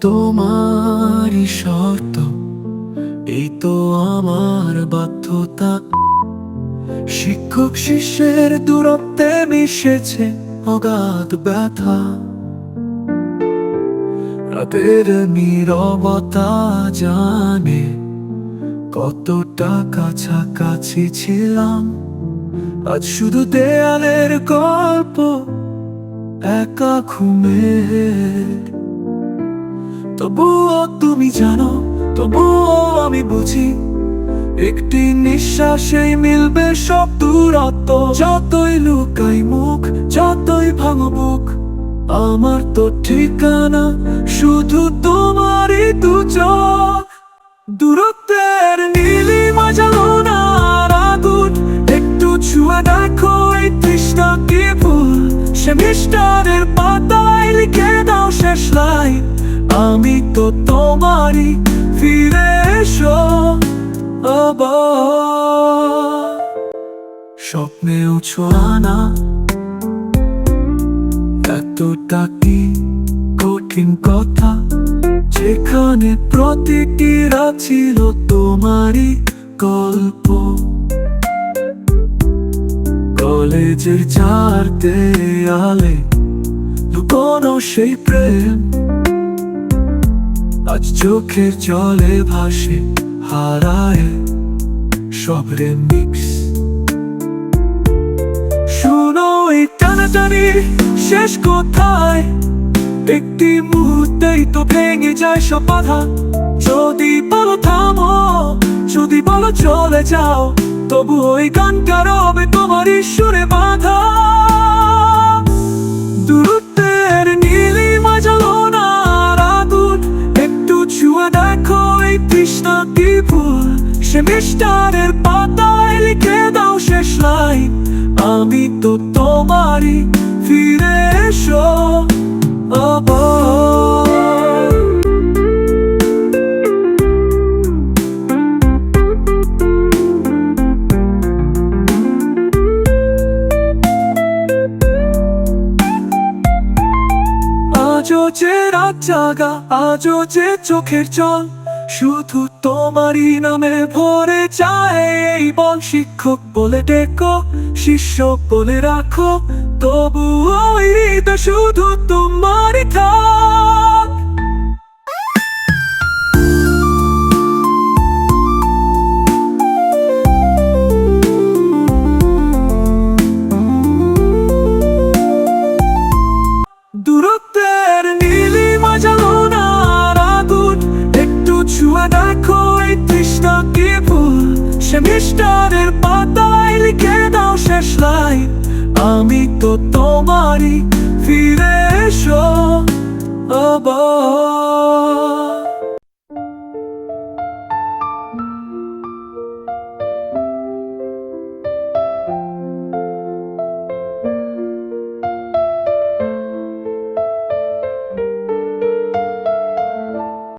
তোমারই শর্ত, এই তো আমার বাধ্যতা। শিক্ষক শিষ্যের দূরত্বে মিশেছে অগাধ ব্যথা। রাতের নিরবতা জানে কতটা কাছাকাছি ছিলাম। আজ শুধু দেয়ালের গল্প, একা ঘুমের তবুও তুমি জানো, তবুও আমি বুঝি, একটি নিঃশ্বাসেই মিলবে সব দূরত্ব। যতই লুকাই মুখ, যতই ভাঙো বুক, আমার তো ঠিকানা শুধু তোমারই চোখ। দূরত্বের নীলিমা জ্বালো না একটু ছুঁয়ে দেখো এই তৃষ্ণা কি ভুল সে মিস্টারের পাতায় লিখে আমি তো তোমারই ফিরে এসো আবার। স্বপ্নেও ছোঁয়া না এতটা কি কঠিন কথা? যেখানে প্রতিটি রাত ছিল তোমারই গল্প। কলেজের চার দেয়ালে লুকোনো সেই প্রেম। আজ চোখের জলে ভাসে হারায় সব মিক্স শুনো এই টানাটানি শেষ কোথায়। একটি মুহূর্তেই তো ভেঙে যায় সব বাধা। যদি বলো থামো, যদি বলো চলে যাও, তবু ওই গানটা রবে তোমার ঈশ্বরে বাধা। সে মিস্টারের পাতায় লিখে দাও শেষ লাইন। আমি তো তোমারই ফিরে এসো আবার। আজও যে রাত জাগা, আজও যে চোখের জল শুধু তোমারই নামে ভরে যায় এই বল শিক্ষক বলে ডেকো শিষ্য বলে রাখো তবু ওই শুধু তোমারই থাক। দেখো এই তৃষ্ণা ভুল? সে মিষ্টারের পাতায় লিখে দাও শেষ লাইন। আমি তো তোমারই ফিরে এসো, আবার।